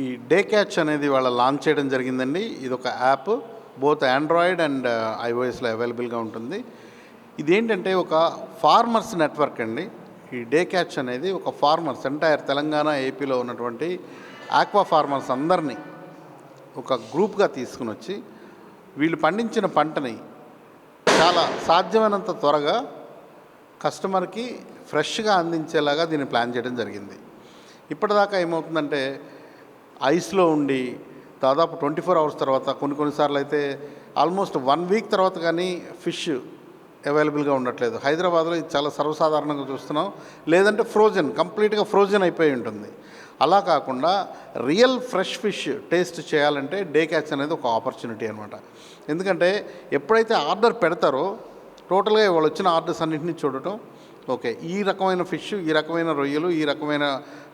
ఈ day catch అనేది వాళ్ళ లాంచ్ చేయడం జరిగిందండి. ఇది ఒక యాప్ బోత్ ఆండ్రాయిడ్ అండ్ ఐఓఎస్లో అవైలబుల్గా ఉంటుంది. ఇదేంటంటే ఒక ఫార్మర్స్ నెట్వర్క్ అండి. ఈ డే క్యాచ్ అనేది ఒక ఫార్మర్స్ ఎంటైర్ తెలంగాణ ఏపీలో ఉన్నటువంటి ఆక్వా ఫార్మర్స్ అందరినీ ఒక గ్రూప్గా తీసుకుని వచ్చి వీళ్ళు పండించిన పంటని చాలా సాధ్యమైనంత త్వరగా కస్టమర్కి ఫ్రెష్గా అందించేలాగా దీన్ని ప్లాన్ చేయడం జరిగింది. ఇప్పటిదాకా ఏమవుతుందంటే ఐస్లో ఉండి దాదాపు ట్వంటీ ఫోర్ అవర్స్ తర్వాత కొన్ని కొన్నిసార్లు అయితే ఆల్మోస్ట్ వన్ వీక్ తర్వాత కానీ ఫిష్ అవైలబుల్గా ఉండట్లేదు. హైదరాబాద్లో ఇది చాలా సర్వసాధారణంగా చూస్తున్నాం. లేదంటే ఫ్రోజన్ కంప్లీట్గా ఫ్రోజన్ అయిపోయి ఉంటుంది. అలా కాకుండా రియల్ ఫ్రెష్ ఫిష్ టేస్ట్ చేయాలంటే డే క్యాచ్ అనేది ఒక ఆపర్చునిటీ అనమాట ఎందుకంటే ఎప్పుడైతే ఆర్డర్ పెడతారో టోటల్గా వాళ్ళు వచ్చిన ఆర్డర్స్ అన్నింటినీ చూడటం ఓకే ఈ రకమైన ఫిష్ ఈ రకమైన రొయ్యలు ఈ రకమైన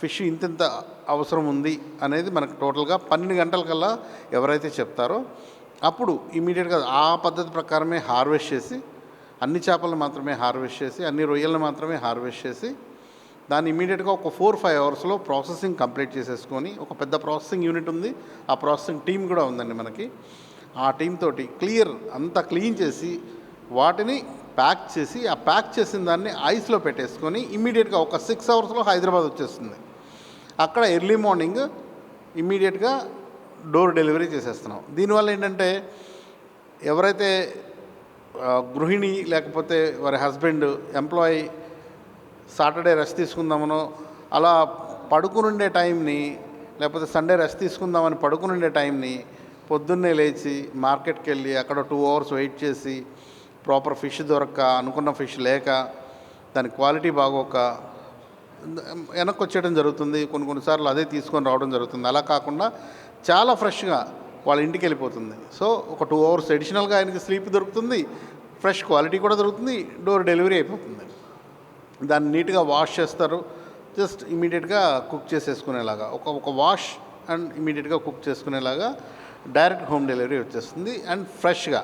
ఫిష్ ఇంతింత అవసరం ఉంది అనేది మనకు టోటల్గా పన్నెండు గంటలకల్లా ఎవరైతే చెప్తారో అప్పుడు ఇమీడియట్గా ఆ పద్ధతి ప్రకారమే హార్వెస్ట్ చేసి అన్ని చేపలను మాత్రమే హార్వెస్ట్ చేసి అన్ని రొయ్యలను మాత్రమే హార్వెస్ట్ చేసి దాన్ని ఇమీడియట్గా ఒక ఫోర్ ఫైవ్ అవర్స్లో ప్రాసెసింగ్ కంప్లీట్ చేసేసుకొని ఒక పెద్ద ప్రాసెసింగ్ యూనిట్ ఉంది ఆ ప్రాసెసింగ్ టీం కూడా ఉందండి మనకి. ఆ టీం తోటి క్లియర్ అంతా క్లీన్ చేసి వాటిని ప్యాక్ చేసి ఆ ప్యాక్ చేసిన దాన్ని ఐస్లో పెట్టేసుకొని ఇమీడియట్గా ఒక సిక్స్ అవర్స్లో హైదరాబాద్ వచ్చేస్తుంది. అక్కడ ఎర్లీ మార్నింగ్ ఇమీడియట్గా డోర్ డెలివరీ చేసేస్తున్నాం. దీనివల్ల ఏంటంటే ఎవరైతే గృహిణి లేకపోతే వారి హస్బెండ్ ఎంప్లాయీ సాటర్డే రెస్ట్ తీసుకుందామనో అలా పడుకునుండే టైంని లేకపోతే సండే రెస్ట్ తీసుకుందామని పడుకునుండే టైంని పొద్దున్నే లేచి మార్కెట్కి వెళ్ళి అక్కడ టూ అవర్స్ వెయిట్ చేసి ప్రాపర్ ఫిష్ దొరక్క అనుకున్న ఫిష్ లేక దాని క్వాలిటీ బాగోక వెనక్కి వచ్చేయడం జరుగుతుంది. కొన్ని కొన్నిసార్లు అదే తీసుకొని రావడం జరుగుతుంది. అలా కాకుండా చాలా ఫ్రెష్గా వాళ్ళ ఇంటికి వెళ్ళిపోతుంది. సో ఒక టూ అవర్స్ అడిషనల్గా ఆయనకి స్లీప్ దొరుకుతుంది. ఫ్రెష్ క్వాలిటీ కూడా దొరుకుతుంది. డోర్ డెలివరీ అయిపోతుంది. దాన్ని నీట్గా వాష్ చేస్తారు. జస్ట్ ఇమీడియట్గా కుక్ చేసేసుకునేలాగా. ఒక ఒక వాష్ అండ్ ఇమీడియట్గా కుక్ చేసుకునేలాగా డైరెక్ట్ హోమ్ డెలివరీ వచ్చేస్తుంది. అండ్ ఫ్రెష్గా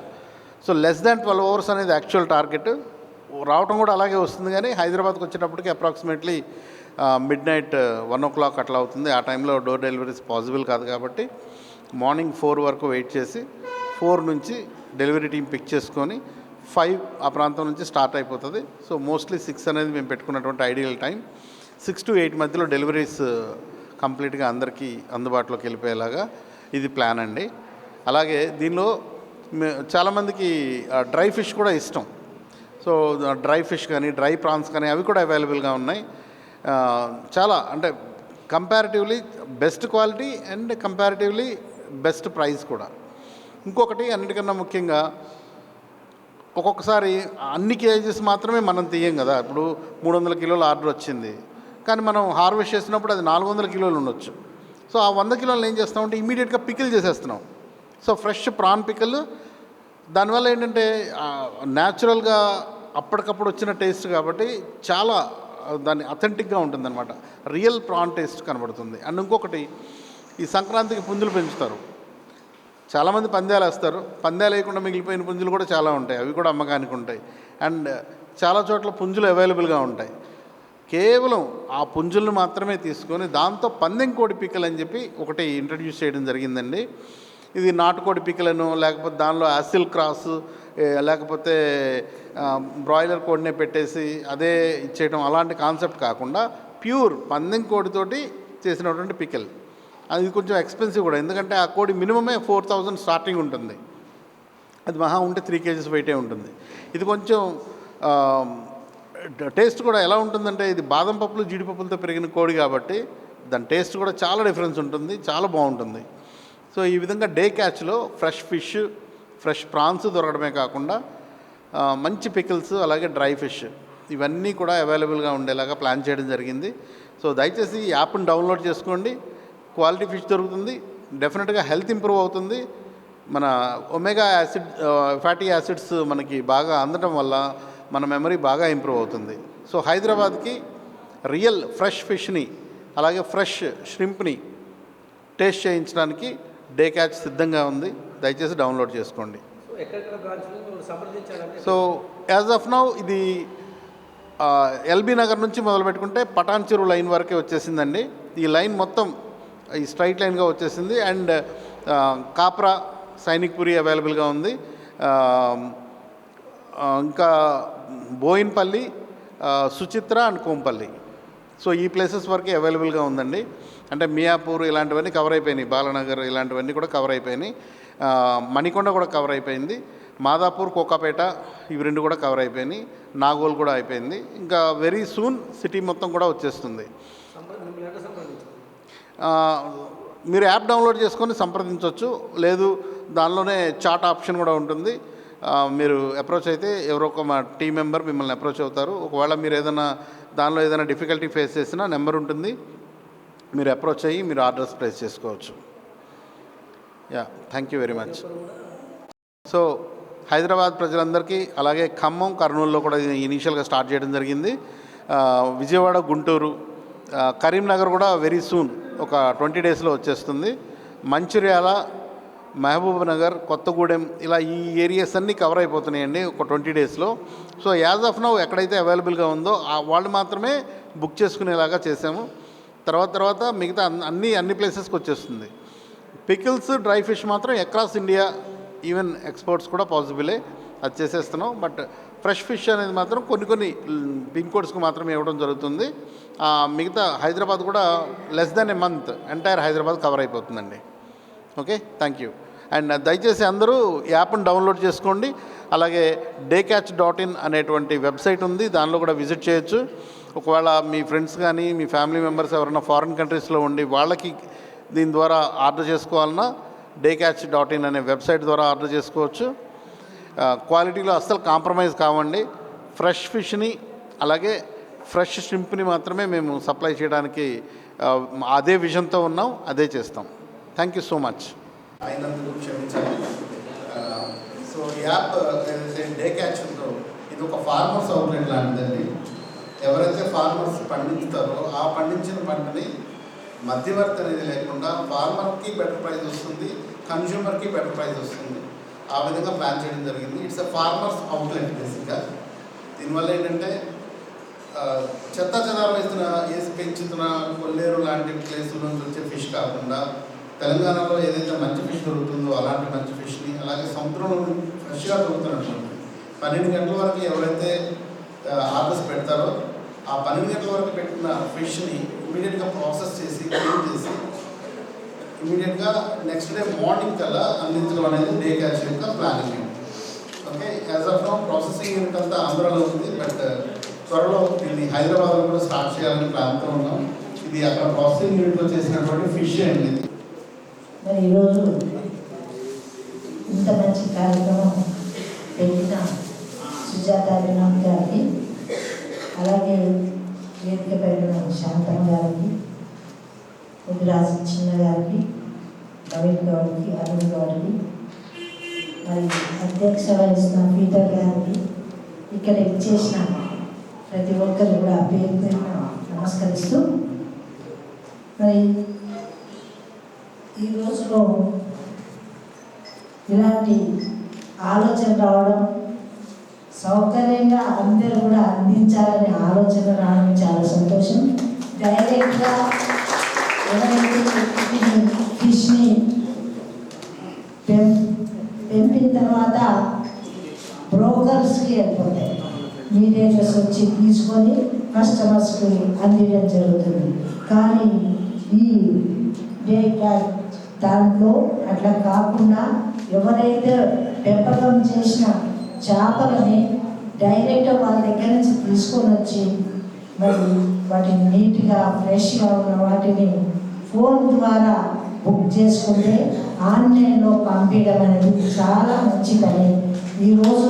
so less than twelve hours అనేది యాక్చువల్ టార్గెట్ రావటం కూడా అలాగే వస్తుంది కానీ హైదరాబాద్కి వచ్చేటప్పటికి approximately mid night one o'clock అట్లా అవుతుంది. ఆ టైంలో డోర్ డెలివరీస్ పాసిబుల్ కాదు కాబట్టి మార్నింగ్ ఫోర్ వరకు వెయిట్ చేసి ఫోర్ నుంచి డెలివరీ టీం పిక్ చేసుకొని ఫైవ్ ఆ ప్రాంతం నుంచి స్టార్ట్ అయిపోతుంది. సో మోస్ట్లీ సిక్స్ అనేది మేము పెట్టుకున్నటువంటి ideal time six to eight మధ్యలో డెలివరీస్ కంప్లీట్గా అందరికీ అందుబాటులోకి వెళ్ళిపోయేలాగా ఇది ప్లాన్ అండి. అలాగే దీనిలో చాలామందికి డ్రై ఫిష్ కూడా ఇష్టం. సో డ్రై ఫిష్ కానీ డ్రై ప్రాన్స్ కానీ అవి కూడా అవైలబుల్గా ఉన్నాయి. చాలా అంటే comparatively best quality and comparatively best price కూడా. ఇంకొకటి అన్నిటికన్నా ముఖ్యంగా ఒక్కొక్కసారి అన్ని కేజెస్ మాత్రమే మనం తీయం కదా. ఇప్పుడు మూడు వందల కిలోల ఆర్డర్ వచ్చింది. కానీ మనం హార్వెస్ట్ చేసినప్పుడు అది నాలుగు వందల కిలోలు ఉండొచ్చు. సో ఆ వంద కిలోలు ఏం చేస్తామంటే ఇమీడియట్గా పికిల్ చేసేస్తున్నాం. సో ఫ్రెష్ ప్రాన్ పికిల్ దానివల్ల ఏంటంటే న్యాచురల్గా అప్పటికప్పుడు వచ్చిన టేస్ట్ కాబట్టి చాలా దాన్ని అథెంటిక్గా ఉంటుందన్నమాట. రియల్ ప్రాన్ టేస్ట్ కనబడుతుంది. అండ్ ఇంకొకటి ఈ సంక్రాంతికి పుంజులు పెంచుతారు. చాలామంది పందాలు వేస్తారు. పందాలు వేయకుండా మిగిలిపోయిన పుంజులు కూడా చాలా ఉంటాయి. అవి కూడా అమ్మకానికి ఉంటాయి. అండ్ చాలా చోట్ల పుంజులు అవైలబుల్గా ఉంటాయి. కేవలం ఆ పుంజులను మాత్రమే తీసుకొని దాంతో పందెం కోడి పిక్కలు అని చెప్పి ఒకటి ఇంట్రడ్యూస్ చేయడం జరిగిందండి. ఇది నాటుకోడి పిక్కలను లేకపోతే దానిలో యాసిల్ క్రాస్ లేకపోతే బ్రాయిలర్ కోడినే పెట్టేసి అదే ఇచ్చేయడం అలాంటి కాన్సెప్ట్ కాకుండా ప్యూర్ పందెం కోడితోటి చేసినటువంటి పిక్కలు. అది కొంచెం ఎక్స్పెన్సివ్ కూడా ఎందుకంటే ఆ కోడి మినిమమే ఫోర్ థౌజండ్ స్టార్టింగ్ ఉంటుంది. అది మహా ఉంటే త్రీ కేజీస్ వెయిటే ఉంటుంది. ఇది కొంచెం టేస్ట్ కూడా ఎలా ఉంటుందంటే ఇది బాదం పప్పులు జీడిపప్పులతో పెరిగిన కోడి కాబట్టి దాని టేస్ట్ కూడా చాలా డిఫరెన్స్ ఉంటుంది చాలా బాగుంటుంది. సో ఈ విధంగా డే క్యాచ్లో ఫ్రెష్ ఫిష్ ఫ్రెష్ ప్రాన్స్ దొరకడమే కాకుండా మంచి పికిల్స్ అలాగే డ్రై ఫిష్ ఇవన్నీ కూడా అవైలబుల్గా ఉండేలాగా ప్లాన్ చేయడం జరిగింది. సో దయచేసి ఈ యాప్ని డౌన్లోడ్ చేసుకోండి. క్వాలిటీ ఫిష్ దొరుకుతుంది. డెఫినెట్గా హెల్త్ ఇంప్రూవ్ అవుతుంది. మన ఒమేగా యాసిడ్ ఫ్యాటీ యాసిడ్స్ మనకి బాగా అందడం వల్ల మన మెమరీ బాగా ఇంప్రూవ్ అవుతుంది. సో హైదరాబాద్కి రియల్ ఫ్రెష్ ఫిష్ని అలాగే ఫ్రెష్ ష్రింప్ని టేస్ట్ చేయించడానికి డే క్యాచ్ సిద్ధంగా ఉంది. దయచేసి డౌన్లోడ్ చేసుకోండి. సో యాజ్ ఆఫ్ నౌ ఇది ఎల్బీ నగర్ నుంచి మొదలు పెట్టుకుంటే పటాన్ చెరువు లైన్ వరకే వచ్చేసిందండి. ఈ లైన్ మొత్తం ఈ స్ట్రైట్ లైన్గా వచ్చేసింది. అండ్ కాప్రా సైనిక్ పురి అవైలబుల్గా ఉంది. ఇంకా బోయిన్పల్లి సుచిత్ర అండ్ కోంపల్లి. సో ఈ ప్లేసెస్ వరకు అవైలబుల్గా ఉందండి. అంటే మియాపూర్ ఇలాంటివన్నీ కవర్ అయిపోయినాయి. బాలనగర్ ఇలాంటివన్నీ కూడా కవర్ అయిపోయినాయి. మణికొండ కూడా కవర్ అయిపోయింది. మాదాపూర్ కోకాపేట ఇవి రెండు కూడా కవర్ అయిపోయినాయి. నాగోల్ కూడా అయిపోయింది. ఇంకా వెరీ సూన్ సిటీ మొత్తం కూడా వచ్చేస్తుంది. మీరు యాప్ డౌన్లోడ్ చేసుకొని సంప్రదించవచ్చు. లేదు దానిలోనే చాట్ ఆప్షన్ కూడా ఉంటుంది. మీరు అప్రోచ్ అయితే ఎవరో ఒక మా టీం మెంబర్ మిమ్మల్ని అప్రోచ్ అవుతారు. ఒకవేళ మీరు ఏదైనా దానిలో ఏదైనా డిఫికల్టీ ఫేస్ చేసినా నెంబర్ ఉంటుంది. మీరు అప్రోచ్ అయ్యి మీరు ఆర్డర్స్ ప్లేస్ చేసుకోవచ్చు. Yeah thank you very much so Hyderabad ప్రజలందరికీ అలాగే ఖమ్మం కర్నూలులో కూడా ఇనీషియల్గా స్టార్ట్ చేయడం జరిగింది. Uh, విజయవాడ గుంటూరు uh, కరీంనగర్ కూడా వెరీ సూన్ ఒక ట్వంటీ డేస్లో వచ్చేస్తుంది. మంచిర్యాల మహబూబ్ నగర్ కొత్తగూడెం ఇలా ఈ ఏరియాస్ అన్నీ కవర్ అయిపోతున్నాయండి ఒక ట్వంటీ డేస్లో సో యాజ్ ఆఫ్ నౌ ఎక్కడైతే అవైలబుల్గా ఉందో ఆ వాళ్ళు మాత్రమే బుక్ చేసుకునేలాగా చేసాము తర్వాత తర్వాత మిగతా అన్ని- అన్ని ప్లేసెస్కి వచ్చేస్తుంది. పికిల్స్ డ్రై ఫిష్ మాత్రం అక్రాస్ ఇండియా ఈవెన్ ఎక్స్పోర్ట్స్ కూడా పాసిబులే అది చేసేస్తున్నాం. బట్ ఫ్రెష్ ఫిష్ అనేది మాత్రం కొన్ని కొన్ని పిన్ కోడ్స్కి మాత్రమే ఇవ్వడం జరుగుతుంది. మిగతా హైదరాబాద్ కూడా less than a month entire Hyderabad cover అయిపోతుందండి. ఓకే థ్యాంక్ యూ అండ్ దయచేసి అందరూ యాప్ని డౌన్లోడ్ చేసుకోండి. అలాగే డే క్యాచ్ డాట్ ఇన్ అనేటువంటి వెబ్సైట్ ఉంది. దానిలో కూడా విజిట్ చేయొచ్చు. ఒకవేళ మీ ఫ్రెండ్స్ కానీ మీ ఫ్యామిలీ మెంబర్స్ ఎవరైనా ఫారిన్ కంట్రీస్లో ఉండి వాళ్ళకి దీని ద్వారా ఆర్డర్ చేసుకోవాలన్నా డే క్యాచ్ డాట్ ఇన్ అనే వెబ్సైట్ ద్వారా ఆర్డర్ చేసుకోవచ్చు. క్వాలిటీలో అస్సలు కాంప్రమైజ్ కావండి. ఫ్రెష్ ఫిష్ని అలాగే ఫ్రెష్ షింప్ని మాత్రమే మేము సప్లై చేయడానికి అదే విజన్తో ఉన్నాం అదే చేస్తాం. థ్యాంక్ యూ సో మచ్ అయినందుకు క్షమించాలి. సో యాప్ డే క్యాచ్ ఉందో ఇది ఒక ఫార్మర్స్ అవుట్లెట్ లాంటిదండి. ఎవరైతే ఫార్మర్స్ పండించుతారో ఆ పండించిన పంటని మధ్యవర్తి అనేది లేకుండా ఫార్మర్కి బెటర్ ప్రైస్ వస్తుంది కన్జ్యూమర్కి బెటర్ ప్రైస్ వస్తుంది. ఆ విధంగా ప్లాన్ చేయడం జరిగింది. ఇట్స్ అ ఫార్మర్స్ అవుట్లెట్ బేసిక్గా దీనివల్ల ఏంటంటే చెత్త చెదారం వేస్తున్న వేసి పెంచుతున్న కొల్లేరు లాంటి ప్లేసుల నుంచి వచ్చే ఫిష్ కాకుండా తెలంగాణలో ఏదైతే మంచి ఫిష్ దొరుకుతుందో అలాంటి మంచి ఫిష్ని అలాగే సముద్రంలో ఫ్రెష్గా దొరుకుతున్నటువంటి పన్నెండు గంటల వరకు ఎవరైతే ఆర్డర్స్ పెడతారో ఆ పన్నెండు గంటల వరకు పెట్టిన ఫిష్ని ఇమీడియట్గా ప్రాసెస్ చేసి క్లీన్ చేసి ఇమీడియట్గా నెక్స్ట్ డే మార్నింగ్ కల్లా అందించడం అనేది డే క్యాచ్ యొక్క planning okay as of now processing unit అంతా ఆంధ్రాలో ఉంది బట్ uh, త్వరలో ఇది హైదరాబాద్లో కూడా స్టార్ట్ చేయాలని ప్లాన్తో ఉన్నాం. ఇది అక్కడ ప్రాసెసింగ్ యూనిట్లో చేసినటువంటి ఫిష్ అండి ఇది. మరి ఈరోజు ఇంత మంచి కార్యక్రమం పెట్టిన సుజాత గారికి అలాగే వేదిక పైన శాంతమ్మ గారికి ముదిరాజు చిన్న గారికి నవీన్ గౌడ్కి అరుణ్ గౌడ్కి మరి అధ్యక్ష వహిస్తున్న పీటర్ గారికి ఇక్కడ ఇచ్చేసిన ప్రతి ఒక్కరు కూడా పేరు పేరున నమస్కరిస్తూ మరి ఈ రోజులో ఇలాంటి ఆలోచన రావడం సౌకర్యంగా అందరూ కూడా అందించాలనే ఆలోచన రావడం చాలా సంతోషం. డైరెక్ట్గా ఎవరైతే ఫిష్ని పెం పెంపిన తర్వాత బ్రోకర్స్కి వెళ్ళిపోతాయి మీడియేటర్స్ వచ్చి తీసుకొని కస్టమర్స్కి అందించడం జరుగుతుంది. కానీ ఈ డేటా దాంట్లో అట్లా కాకుండా ఎవరైతే పెంపకం చేసిన చేపలని డైరెక్ట్గా వాళ్ళ దగ్గర నుంచి తీసుకొని వచ్చి మరి వాటిని నీట్గా ఫ్రెష్గా ఉన్న వాటిని ఫోన్ ద్వారా బుక్ చేసుకుంటే ఆన్లైన్లో పంపించడం అనేది చాలా మంచి పని. ఈరోజు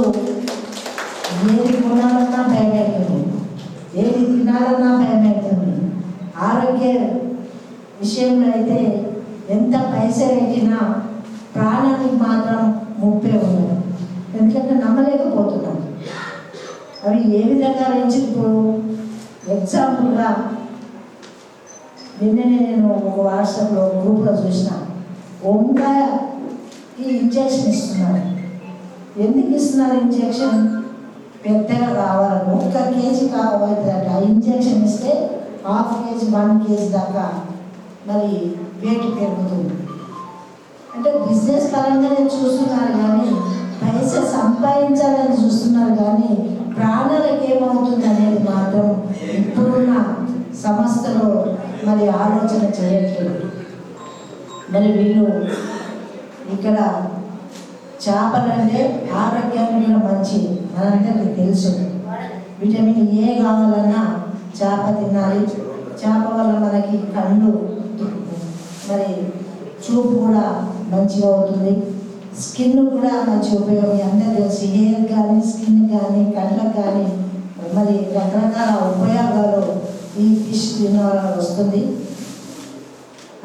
ఏది కొనాలన్నా భయం అవుతుంది ఏది తినాలన్నా భయం అవుతుంది ఆరోగ్య విషయంలో అయితే ఎంత పైసలు పెట్టినా ప్రాణానికి మాత్రం ముప్పే ఉన్నది ఎందుకంటే నమ్మలేకపోతున్నాం. అవి ఏ విధంగా నుంచి ఎగ్జాంపుల్గా నిన్ననే నేను ఒక వాట్సాప్లో గ్రూప్లో చూసిన. వంకాయకి ఇంజెక్షన్ ఇస్తున్నారు. ఎందుకు ఇస్తున్నారు ఇంజెక్షన్? పెద్దగా కావాలని. ఒక్క కేజీ కావాలంటే ఆ ఇంజెక్షన్ ఇస్తే హాఫ్ కేజీ వన్ కేజీ దాకా మరి వెయిట్ పెరుగుతుంది. అంటే బిజినెస్ పరంగానే చూస్తున్నారు కానీ పైస సంపాదించాలని చూస్తున్నారు కానీ ప్రాణాలకు ఏమవుతుంది అనేది మాత్రం ఇప్పుడున్న సంస్థలో మరి ఆలోచన చేయట్లేదు. మరి వీళ్ళు ఇక్కడ చేపలంటే ఆరోగ్యానికి కూడా మంచి మనందరికీ తెలుసు. విటమిన్ ఏ కావాలన్నా చేప తినాలి. చేప వల్ల మనకి కళ్ళు మరి చూపు కూడా మంచిగా అవుతుంది. స్కిన్ కూడా మంచి ఉపయోగం. అందరూ తెలుసు హెయిర్ కానీ స్కిన్ కానీ కళ్ళకు కానీ మరి రకరకాల ఉపయోగాలు ఈ ఫిష్ తినడం వస్తుంది.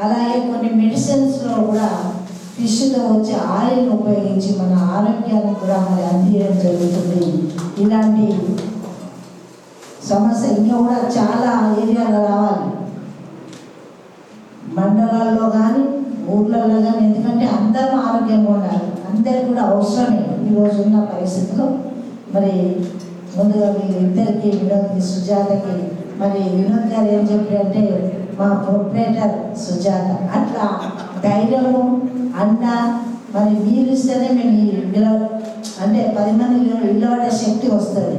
అలాగే కొన్ని మెడిసిన్స్లో కూడా ఫిష్తో వచ్చే ఆయిల్ని ఉపయోగించి మన ఆరోగ్యాన్ని కూడా మరి అందించడం జరుగుతుంది. ఇలాంటి సమస్య ఇంకా కూడా చాలా ఏరియాలో రావాలి. మండలాల్లో కానీ ఊర్లలో కానీ ఎందుకంటే అందరూ ఆరోగ్యంగా ఉండాలి. అందరు కూడా అవసరమే ఈరోజు ఉన్న పరిస్థితిలో. మరి ముందుగా వీళ్ళిద్దరికి వినోద్కి సుజాతకి మరి వినోద్ గారు ఏం చెప్పారంటే మా ప్రొపరేటర్ సుజాత. అట్లా ధైర్యము అన్న మరి మీరు ఇస్తేనే మేము ఈ అంటే పది మంది ఇల్లబడే శక్తి వస్తుంది.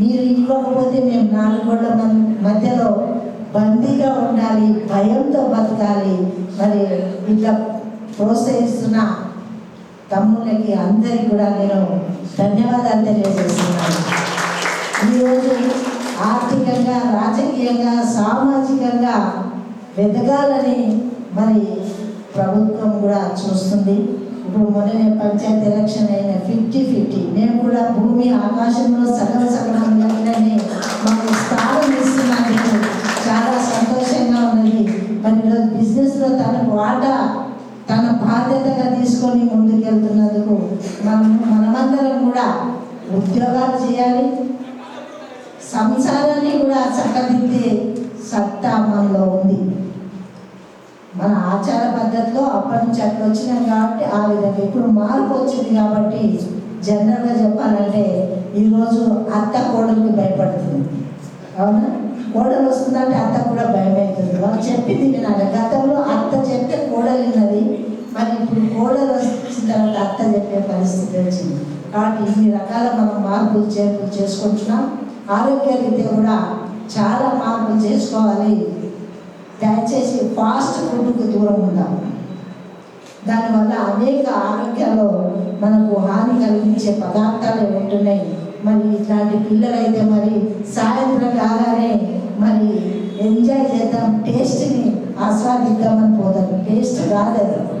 మీరు ఇవ్వకపోతే మేము నాలుగు గోడల మధ్యలో బందీగా ఉండాలి భయంతో బతకాలి. మరి ఇట్లా ప్రోత్సహిస్తున్న తమ్ముళ్ళకి అందరికీ కూడా నేను ధన్యవాదాలు తెలియజేస్తున్నాను. ఈరోజు ఆర్థికంగా రాజకీయంగా సామాజికంగా వెతకాలని మరి ప్రభుత్వం కూడా చూస్తుంది. ఇప్పుడు మొన్ననే పంచాయతీ ఎలక్షన్ అయిన ఫిఫ్టీ ఫిఫ్టీ మేము కూడా భూమి ఆకాశంలో సగం సగం కలిగినని మాకు స్థానం ఇస్తున్నందుకు చాలా సంతోషంగా ఉన్నది. మరి ఈరోజు బిజినెస్లో తనకు వాటా తీసుకొని ముందుకెళ్తున్నందుకు మనము మనమందరం కూడా ఉద్యోగాలు చేయాలి. సంసారాన్ని కూడా చక్కదిద్దే సత్తా మనలో ఉంది. మన ఆచార పద్ధతిలో అప్పటి నుంచి అట్లా వచ్చినాం కాబట్టి ఆ విధంగా ఇప్పుడు మార్పు వచ్చింది కాబట్టి జనరల్గా చెప్పాలంటే ఈరోజు అత్త కోడలికి భయపడుతుంది. అవునా? కోడలు వస్తుందంటే అత్త కూడా భయం అవుతుంది వాళ్ళు చెప్పింది వినాలి. గతంలో అత్త చెప్తే కోడలు విన్నది మరి ఇప్పుడు కోడలు వచ్చిన తర్వాత అత్త చెప్పే పరిస్థితి వచ్చింది. కాబట్టి ఇన్ని రకాల మనం మార్పులు చేర్పులు చేసుకుంటున్నాం. ఆరోగ్య రీత్యా కూడా చాలా మార్పులు చేసుకోవాలి. దయచేసి ఫాస్ట్ ఫుడ్కు దూరం ఉందాం. దానివల్ల అనేక ఆరోగ్యాల్లో మనకు హాని కలిగించే పదార్థాలు ఉంటున్నాయి. మరి ఇట్లాంటి పిల్లలైతే మరి సాయంత్రం కాగానే మరి ఎంజాయ్ చేద్దాం టేస్ట్ని ఆస్వాదిద్దామని పోదాం టేస్ట్ రాలేదు.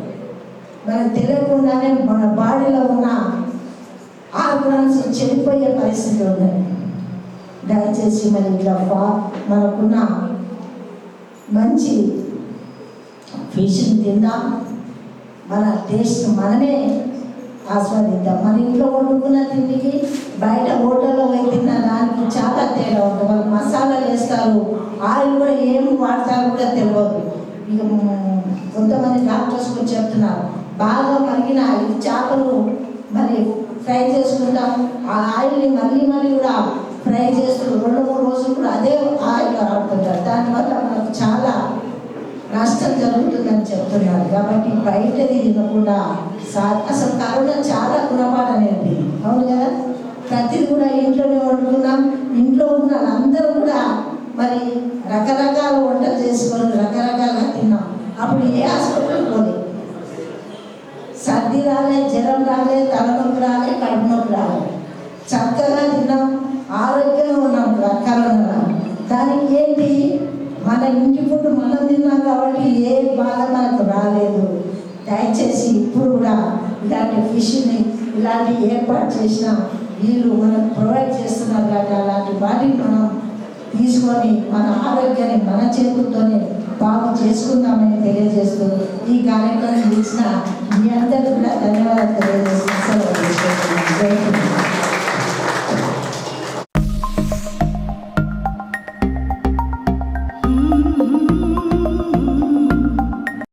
మనం తెలియకుండానే మన బాడీలో ఉన్న ఆర్గన్స్ చనిపోయే పరిస్థితి ఉన్నాయి దయచేసి మరి ఇట్లా ఫా- మనకున్న మంచి ఫిష్ని తిందాం. మన టేస్ట్ మనమే ఆస్వాదిద్దాం. మన ఇంట్లో వండుకున్న తిండికి బయట హోటల్లో పోయి తిన్న దానికి చాలా తేడా ఉంటుంది. వాళ్ళు మసాలాలు వేస్తారు. ఆయిల్ కూడా ఏం వాడతారో కూడా తెలియదు. ఇక కొంతమంది డాక్టర్స్ కూడా చెప్తున్నారు. బాగా మరిగిన ఐదు చేపలు మరి ఫ్రై చేసుకుంటాం. ఆ ఆయిల్ని మళ్ళీ మళ్ళీ కూడా ఫ్రై చేస్తూ రెండు మూడు రోజులు కూడా అదే ఆయిల్ ఆడుతుంటారు దానివల్ల మనకు చాలా నష్టం జరుగుతుందని చెప్తున్నారు. కాబట్టి బయటది తినకుండా సా- అసలు కరోనా చాలా గుణపాఠం అవును కదా? ప్రతిది కూడా ఇంట్లోనే వండుకున్నాం. ఇంట్లో ఉన్న వాళ్ళందరూ కూడా మరి రకరకాల వంటలు చేసుకొని రకరకాలుగా తిన్నాం. అప్పుడు ఏ హాస్పిటల్ పోలేదు రాలే జ్వరం రాలే తలనొప్పి రాలే కడుపు నొప్పి రాలే. చక్కగా తిన్నాం ఆరోగ్యంగా ఉన్నాం కరోనా దానికి ఏంటి? మన ఇంటి ఫుడ్ మనం తిన్నాం కాబట్టి ఏ బాధ మనకు రాలేదు. దయచేసి ఇప్పుడు కూడా ఇలాంటి ఫిష్ని ఇలాంటి ఏర్పాటు చేసిన వీళ్ళు మనకు ప్రొవైడ్ చేస్తున్నారు కాబట్టి అలాంటి వాటిని మనం తీసుకొని మన ఆరోగ్యాన్ని మన చేతులతోనే బాగు చేసుకుందామని తెలియజేస్తూ ఈ కార్యక్రమం ఇచ్చిన మీ అందరికీ కూడా ధన్యవాదాలు తెలియజేస్తున్నాను